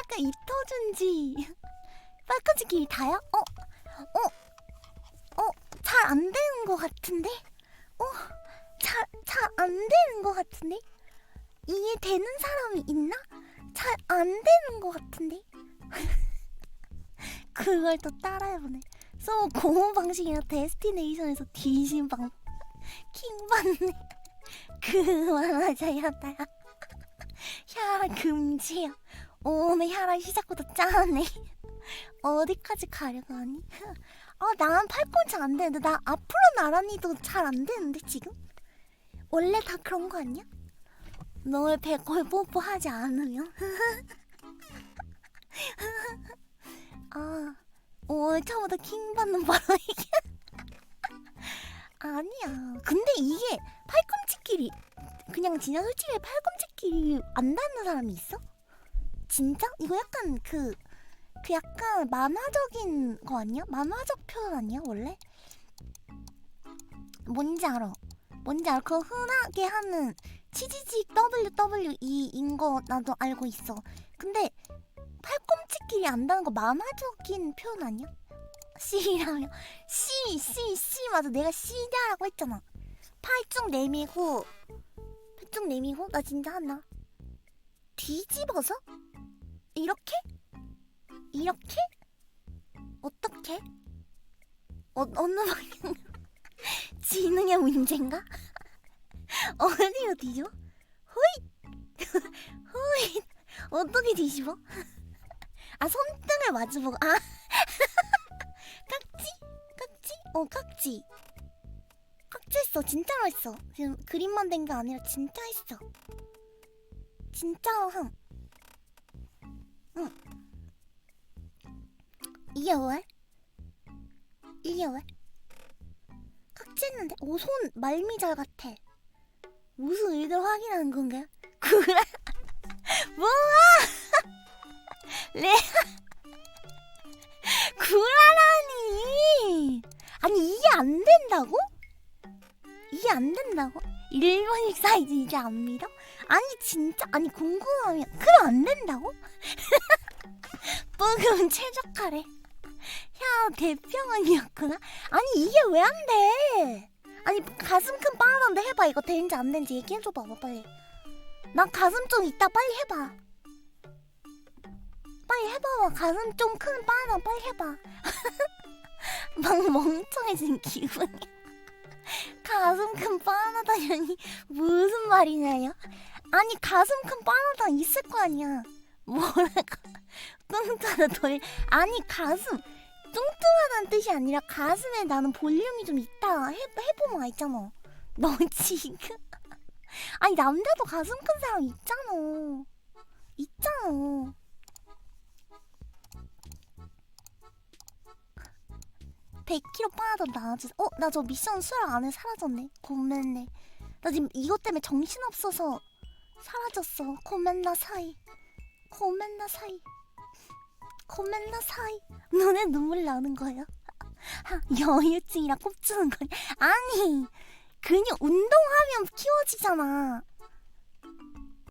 약간 이터준지 빨간색끼리 다야? 어? 어? 어? 잘 안 되는 것 같은데? 어? 잘, 잘 안 되는 것 같은데? 이게 되는 사람이 있나? 잘 안 되는 것 같은데? 그걸 또 따라해보네. 소 고음 방식이나 데스티네이션에서 뒤진 방 킹받네. 그만하자 야다야. 혈압 금지야. 오늘 혈압 시작부터 짜네. 어디까지 가려고 하니? 아, 난 팔꿈치 안 되는데 나 앞으로 나란히도 잘 안 되는데 지금? 원래 다 그런 거 아니야? 너의 배골 뽀뽀하지 않으면? 아, 오늘 처음부터 킹 받는 바로 이게 아니야. 근데 이게 팔꿈치끼리 그냥 진짜 솔직히 팔꿈치끼리 안 닿는 사람이 있어? 진짜? 이거 약간 그, 그 약간 만화적인 거 아니야? 만화적 표현 아니야, 원래? 뭔지 알아. 뭔지 알아. 그거 흔하게 하는 치지직 WWE인 거 나도 알고 있어. 근데 팔꿈치끼리 안 닿는 거 만화적인 표현 아니야? C라며. C, C, C 맞아. 내가 C냐라고 했잖아. 팔쭉 내밀고, 팔쭉 내밀고, 나 진짜 하나. 뒤집어서? 이렇게? 이렇게? 어떻게? 어, 어느 방향? 지능의 문제인가? 어디로 뒤집어? 호잇! 호잇! 어떻게 뒤집어? 아, 손등을 마주보고, 아! 깍지? 깍지? 어, 깍지. 깍지 했어. 진짜로 했어. 지금 그림만 된 게 아니라 진짜 했어. 진짜로 함. 응. 이게 왜? 이게 왜? 깍지했는데? 오, 손 말미잘 같아. 무슨 의도를 확인하는 건가요? 그래? 뭐야? 레 구라라니 아니 이게 안 된다고? 이게 안 된다고? 일본식 사이즈 안 믿어? 아니 진짜 아니 궁금하면 그럼 안 된다고? 뽀금 최적화래. 야 대평원이었구나. 아니 이게 왜 안 돼? 아니 가슴 큰 바나나인데 해봐. 이거 되는지 안 되는지 얘기해 줘 봐봐 빨리 난 가슴 좀 있다. 빨리 해봐. 빨리 해봐봐 가슴 좀큰 바나나 빨리 해봐. 막 멍청해진 기분이 가슴 큰 바나나다니 무슨 말이냐요? 아니 가슴 큰 바나나 있을 거 아니야. 뭐랄까? 뚱뚱하다 돌. 아니 가슴. 뚱뚱하다는 뜻이 아니라 가슴에 나는 볼륨이 좀 있다. 해, 해보면 알잖아. 너 지금? 아니 남자도 가슴 큰 사람 있잖아. 있잖아 100kg 빠져 나아지. 어, 나 저 미션 수락 안에 사라졌네. 고맨네. 나 지금 이것 때문에 정신 없어서 사라졌어. 고맨나 사이. 고맨나 사이. 고맨나 사이. 눈에 눈물 나는 거야. 하, 여유증이라 꼽주는 거냐? 아니, 근육 운동하면 키워지잖아.